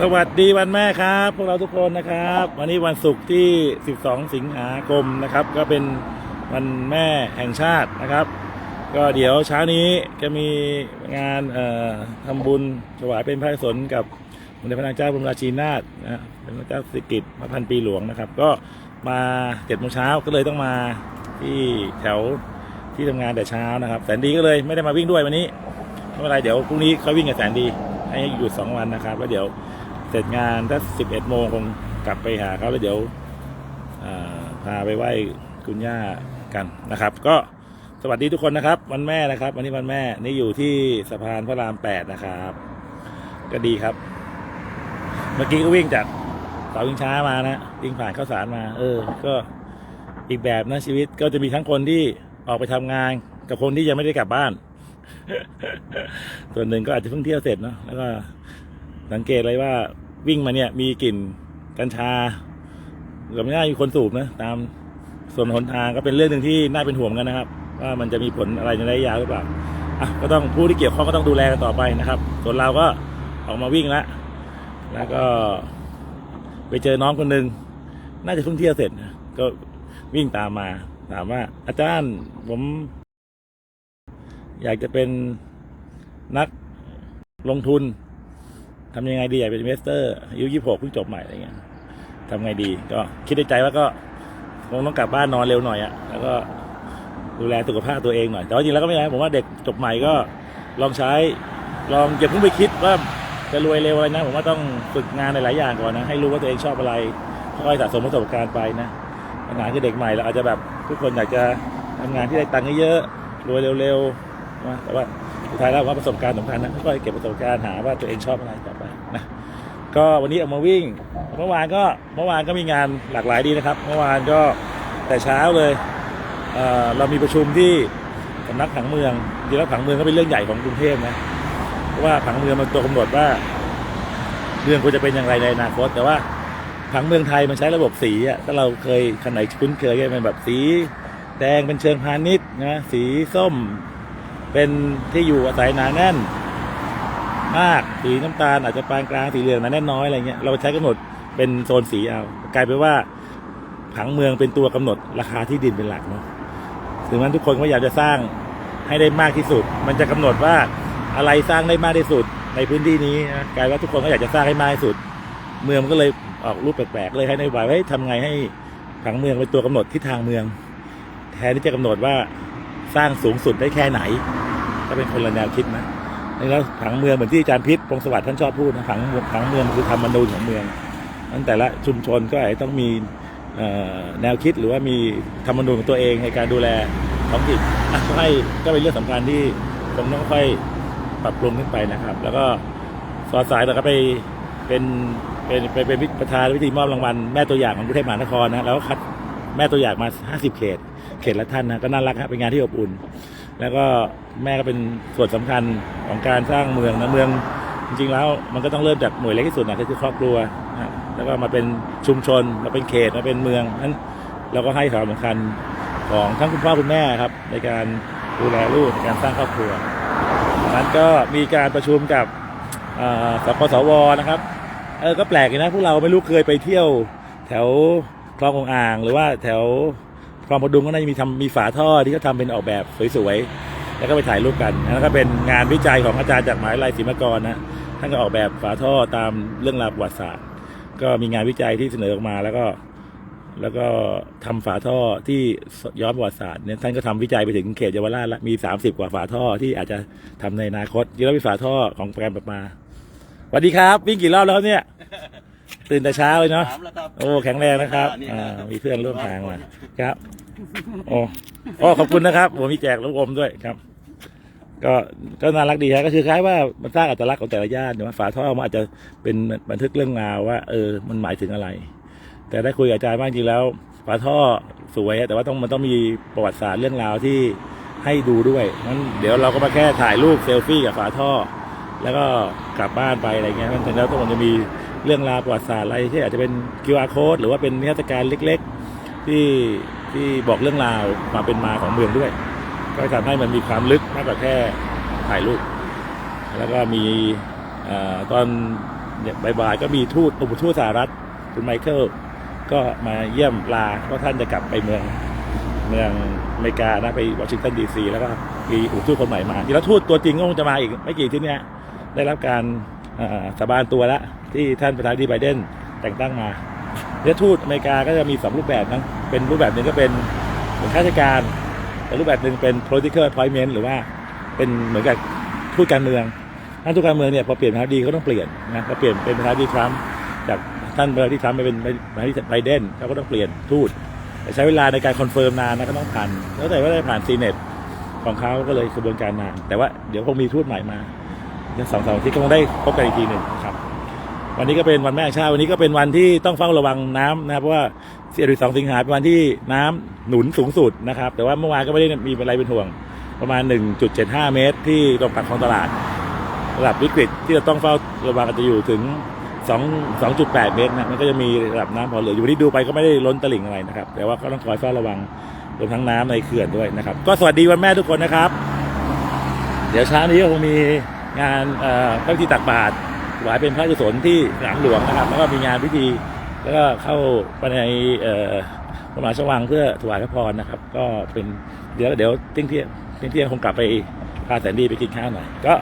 สวัสดีวันแม่ครับ พวกเราทุกคนนะครับ วันนี้วันศุกร์ที่ 12 สิงหาคมนะครับ ก็เป็นวันแม่แห่งชาตินะครับ ก็เดี๋ยวเช้านี้จะมีงานเอ่อทำบุญถวายเป็นพระสนกับสมเด็จพระนางเจ้าบรมราชินีนาถนะเป็นพระเจ้าสิกิติ์พระพันปีหลวงนะครับ ก็มาเจ็ดโมงเช้าก็เลยต้องมาที่แถวที่ทำงานแต่เช้านะครับ แสนดีก็เลยไม่ได้มาวิ่งด้วยวันนี้ไม่เป็นไรเดี๋ยวพรุ่งนี้เขาวิ่งกับแสนดีให้หยุดสองวันนะครับ แล้วเดี๋ยว เสร็จงานถ้าสิบเอ็ดโมงคงกลับไปหาเขาแล้วเดี๋ยวพาไปไหว้คุณย่ากันนะครับ ก็สวัสดีทุกคนนะครับ วันแม่นะครับ วันนี้วันแม่นี่อยู่ที่สะพานพระรามแปดนะครับ ก็ดีครับ เมื่อกี้ก็วิ่งจากเสาชิงช้ามานะวิ่งผ่านข้าวสารมา เออ ก็อีกแบบนะชีวิตก็จะมีทั้งคนที่ออกไปทำงาน กับคนที่ยังไม่ได้กลับบ้าน ส่วนหนึ่งก็อาจจะเพิ่งเที่ยวเสร็จเนาะแล้วก็ สังเกตเลยว่าวิ่งมาเนี่ยมีกลิ่นกัญชาเกือบไม่น่ามีคนสูบนะตามส่วนหนทางก็เป็นเรื่องหนึ่งที่น่าเป็นห่วงกันนะครับ ว่ามันจะมีผลอะไรในระยะยาวหรือเปล่าอะก็ต้องผู้ที่เกี่ยวข้องก็ต้องดูแลกันต่อไปนะครับ ส่วนเราก็ออกมาวิ่งแล้วแล้วก็ไปเจอน้องคนหนึ่งน่าจะเพิ่งเที่ยวเสร็จก็วิ่งตามมาถามว่า อาจารย์ผม อยากจะเป็นนักลงทุน ทำยังไงดีอยากเป็น i n เวสเตอร์อายุยี่หกเพิ่งจบใหม่อะไรเงี้ยทำไงดีก็คิดในใจว่าก็คงต้องกลับบ้านนอนเร็วหน่อยอะแล้วก็ดูแลสุขภาพตัวเองหน่อยแต่ว่าจริงแล้วก็ไม่ใช่ผมว่าเด็กจบใหม่ก็ลองใช้ลองอย่าเพิ่งไปคิดว่าจะรวยเร็วอะไรนะ ผมว่าต้องฝึกงานหลายๆอย่างก่อนนะ ให้รู้ว่าตัวเองชอบอะไรค่อยสะสมประสบการณ์ไปนะปัญหาคือเด็กใหม่เราอาจจะแบบทุกคนอยากจะทำงานที่ได้ตังค์เยอะรวยเร็วๆนะแต่ว่าสุดท้ายแล้วว่าประสบการณ์สำคัญนะค่อยเก็บประสบการณ์หาว่าตัวเองชอบอะไรต่อไนะก็วันนี้ออกมาวิ่ง เมื่อวานก็เมื่อวานก็มีงานหลากหลายดีนะครับ เมื่อวานก็แต่เช้าเลยเเรามีประชุมที่สำนักผังเมืองจริงแล้วผังเมืองก็เป็นเรื่องใหญ่ของกรุงเทพนะเพราะว่าผังเมืองมันตัวกำหนดว่าเมืองควรจะเป็นอย่างไรในอนาคต แต่ว่าผังเมืองไทยมันใช้ระบบสีอะถ้าเราเคยคันไหนคุ้นเคยก็เป็นแบบสีแดงเป็นเชิงพาณิชย์นะสีส้ม เป็นที่อยู่อาศัยหนาแน่น มากสีน้ำตาลอาจจะปานกลางสีเหลืองนาแน่น้อยอะไรเงี้ยเราใช้กำหนดเป็นโซนสีเอากลายเป็นว่าผังเมืองเป็นตัวกำหนดราคาที่ดินเป็นหลักเนาะถึงนั้นทุกคนก็อยากจะสร้างให้ได้มากที่สุด มันจะกำหนดว่าอะไรสร้างได้มากที่สุดในพื้นที่นี้นะกลายว่าทุกคนก็อยากจะสร้างให้มากที่สุด เมืองก็เลยออกรูปแปลกๆเลยให้นโยบายว่าเฮ้ยทำไงให้ผังเมืองเป็นตัวกำหนดทิศทางเมือง แทนที่จะกำหนดว่าสร้างสูงสุดได้แค่ไหน ก็เป็นคนละแนวคิดนะ แล้วผังเมืองเหมือนที่อาจารย์พิษพงศวัสดิ์ท่านชอบพูดนะผังผังเมืองคือธรรมนูญของเมืองนั้นแต่ละชุมชนก็อาจจะต้องมีแนวคิดหรือว่ามีธรรมนูญของตัวเองในการดูแลท้องถิ่นอะก็ให้ก็เป็นเรื่องสำคัญที่คงต้องค่อยปรับปรุงขึ้นไปนะครับ แล้วก็สอดสายเราก็ไปเป็นเป็นเป็นเป็นประธานพิธีมอบรางวัลแม่ตัวอย่างของกรุงเทพมหานครนะแล้วก็คัดแม่ตัวอย่างมา 50 เขต เขตละท่านนะก็น่ารักครับเป็นงานที่อบอุ่น แล้วก็แม่ก็เป็นส่วนสำคัญ ของการสร้างเมืองนะเมืองจริงๆแล้วมันก็ต้องเริ่มจากหน่วยเล็กที่สุดนะก็คือครอบครัวนะแล้วก็มาเป็นชุมชนมาเป็นเขตมาเป็นเมืองนั้นเราก็ให้ความสำคัญของทั้งคุณพ่อคุณแม่ครับ ในการดูแลลูกในการสร้างครอบครัวนั้นก็มีการประชุมกับสปสวนะครับเออก็แปลกนะพวกเราไม่รู้เคยไปเที่ยว แถวคลององอ่าง หรือว่าแถวคลองประดุงก็น่าจะมีทำมีฝาท่อที่เขาทำเป็นออกแบบสวยๆ แล้วก็ไปถ่ายรูปกันแล้วก็เป็นงานวิจัยของอาจารย์จากมหาวิทยาลัยศิลปากรนะท่านก็ออกแบบฝาท่อตามเรื่องราวประวัติศาสตร์ ก็มีงานวิจัยที่เสนอออกมาแล้วก็แล้วก็ทำฝาท่อที่ย้อนประวัติศาสตร์เนี่ยท่านก็ทำวิจัยไปถึงเขตเยาวราชแล้วมี 30 กว่าฝาท่อที่อาจจะทำในอนาคตจริงแล้วมีฝาท่อของการประปาสวัสดีครับ วิ่งกี่รอบแล้วครับเนี่ย ตื่นแต่เช้าเลยเนาะถามแล้วครับโอ้แข็งแรงนะครับนี่อ่านะมีเพื่อนร่วมทางมาครับ โอ้โอ้ขอบคุณนะครับผมมีแจกลูกอมด้วยครับ ก็ก็น่ารักดีครับก็คือคล้ายว่ามันสร้างอัตลักษณ์ของแต่ละย่านเนอะฝาท่อมันอาจจะเป็นบันทึกเรื่องราวว่า เออ มันหมายถึงอะไร แต่ได้คุยกับอาจารย์บ้างจริงแล้ว ฝาท่อสวยแต่ว่าต้องมันต้องมีประวัติศาสตร์เรื่องราวที่ให้ดูด้วยงั้นเดี๋ยวเราก็มาแค่ถ่ายรูปเซลฟี่กับฝาท่อ แล้วก็กลับบ้านไปอะไรเงี้ยมันถึงแล้วต้องมันจะมีเรื่องราวประวัติศาสตร์อะไรที่อาจจะเป็น QR code หรือว่าเป็นนิทรรศการเล็ก ๆ ที่ที่บอกเรื่องราวความเป็นมาของเมืองด้วย ก็ทำให้มันมีความลึกมากกว่าแค่ถ่ายรูป แล้วก็มีอตอนบ่ายๆก็มีทูตอุปทูตสหรัฐคุณไมเคิลก็มาเยี่ยมลาเพราะท่านจะกลับไปเมืองเมืองอเมริกานะไปวอชิงตันดีซีแล้วก็มีอุปทูตคนใหม่มาทีแล้วทูตตัวจริงก็คงจะมาอีกไม่กี่ที่เนี้ยได้รับการสาบานตัวแล้วที่ท่านประธานาธิบดีไบเดนแต่งตั้งมาเนี่ยทูตอเมริกาก็จะมีสองรูปแบบนะเป็นรูปแบบหนึ่งก็เป็นเหมือนข้าราชการ แต่รูปแบบหนึ่งเป็น political appointment หรือว่าเป็นเหมือนกับทูตการเมืองท่านทูตการเมืองเนี่ยพอเปลี่ยนประธานาธิบดีเขาต้องเปลี่ยนนะพอเปลี่ยนเป็นประธานาธิบดีทรัมป์จากท่านประธานาธิบดีทรัมป์ไปเป็นประธานาธิบดีไบเดนเขาก็ต้องเปลี่ยนทูตแต่ใช้เวลาในการคอนเฟิร์มนานนะก็ต้องผ่านแล้วแต่ว่าได้ผ่านซีเนตของเขาก็เลยกระบวนการนาน แต่ว่าเดี๋ยวคงมีทูตใหม่มาเดี๋ยวสองสามอาที่คงได้พบกันอีกทีหนึ่งครับ วันนี้ก็เป็นวันแม่ชาติวันนี้ก็เป็นวันที่ต้องเฝ้าระวังน้ำนะครับเพราะว่า 12สิงหาเป็นวันที่น้ำหนุนสูงสุดนะครับ แต่ว่าเมื่อวานก็ไม่ได้มีอะไรเป็นห่วง ประมาณ 1.75 เมตร ที่ตรงปากคลองตลาดระดับวิกฤตที่เราต้องเฝ้าระวังจะอยู่ถึง 2 2.8 เมตรนะมันก็จะมีระดับน้ำพอเหลืออยู่วันนี้ดูไปก็ไม่ได้ล้นตลิ่งอะไรนะครับ แต่ว่าก็ต้องคอยเฝ้าระวังรวมทั้งน้ำในเขื่อนด้วยนะครับ ก็สวัสดีวันแม่ทุกคนนะครับ เดี๋ยวเช้านี้ก็คงมีงานอ่อพระพิธีตักบาตรถวายเป็นพระกุศลที่สนามหลวงนะครับ แล้วก็มีงานพิธี แล้วก็เข้าไปในพระมหาชวังเพื่อถวายพระพรนะครับ ก็เป็นเดี๋ยวเดี๋ยวเที่ยงเที่ยงเที่ยงคงกลับไปพาแสนดีไปกินข้าวหน่อยก็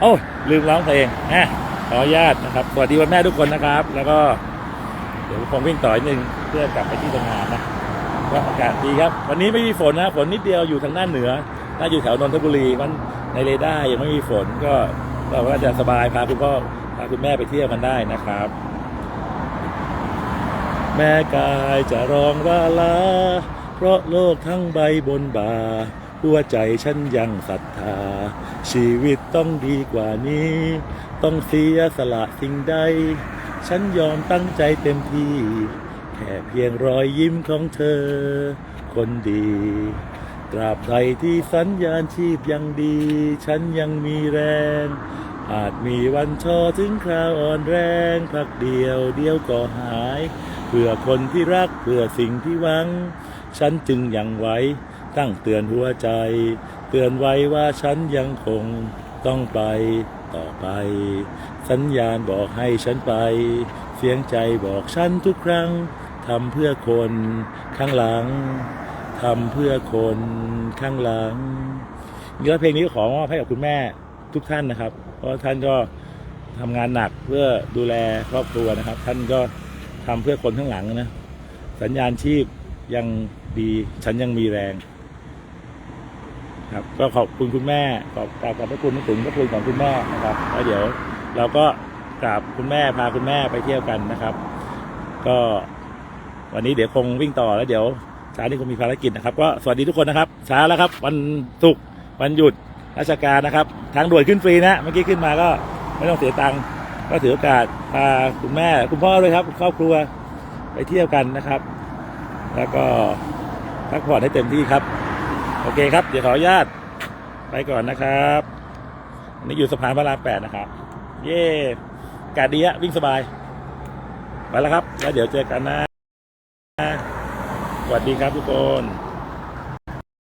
โอ้ยลืมร้องเพลงนะขออนุญาตนะครับสวัสดีวันแม่ทุกคนนะครับ แล้วก็เดี๋ยวคงวิ่งต่ออีกนึงเพื่อกลับไปที่ทำงานนะก็อากาศดีครับ วันนี้ไม่มีฝนนะฝนนิดเดียวอยู่ทางด้านเหนือถ้าอยู่แถวนนทบุรีมันในเรดาร์ยังไม่มีฝนก็เราก็จะสบายพาคุณพ่อพาคุณแม่ไปเที่ยวกันได้นะครับ แม่กายจะร้องราลา เพราะโลกทั้งใบบนบ่าหัวใจฉันยังศรัทธา ชีวิตต้องดีกว่านี้ ต้องเสียสละสิ่งใด ฉันยอมตั้งใจเต็มที่ แค่เพียงรอยยิ้มของเธอ คนดี ตราบใดที่สัญญาณชีพยังดี ฉันยังมีแรงอาจมีวันท้อถึงคราวอ่อนแรงพักเดียวเดียวก็หาย พื่อคนที่รักเพื่อสิ่งที่หวัง ฉันจึงยังไว้ตั้งเตือนหัวใจ เตือนไว้ว่าฉันยังคงต้องไปต่อไป สัญญาณบอกให้ฉันไป เสียงใจบอกฉันทุกครั้งทำเพื่อคนข้างหลังทำเพื่อคนข้างหลังเนื้อเพลงนี้ขอมอบให้กับคุณแม่ทุกท่านนะครับ เพราะท่านก็ทำงานหนักเพื่อดูแลครอบครัวนะครับ ท่านก็ ทำเพื่อคนข้างหลังนะ สัญญาณชีพยังดีฉันยังมีแรง ครับ ก็ขอบคุณคุณแม่ ขอบกราบขอบพระคุณถึงพระคุณของคุณแม่นะครับแล้วเดี๋ยว เราก็กราบคุณแม่พาคุณแม่ไปเที่ยวกันนะครับ ก็วันนี้เดี๋ยวคงวิ่งต่อแล้วเดี๋ยวเช้านี้คงมีภารกิจนะครับ ก็สวัสดีทุกคนนะครับเช้าแล้วครับ วันศุกร์วันหยุดราชการนะครับ ทางด่วนขึ้นฟรีนะเมื่อกี้ขึ้นมาก็ไม่ต้องเสียตังค์ ก็ถือโอกาสพาคุณแม่คุณพ่อด้วยครับครอบครัวไปเที่ยวกันนะครับ แล้วก็พักผ่อนให้เต็มที่ครับ โอเคครับ เดี๋ยวขออนุญาตไปก่อนนะครับอันนี้อยู่สะพานพระรามแปดนะครับ เย่กาศดีอะวิ่งสบาย ไปแล้วครับ แล้วเดี๋ยวเจอกันนะ สวัสดีครับทุกคน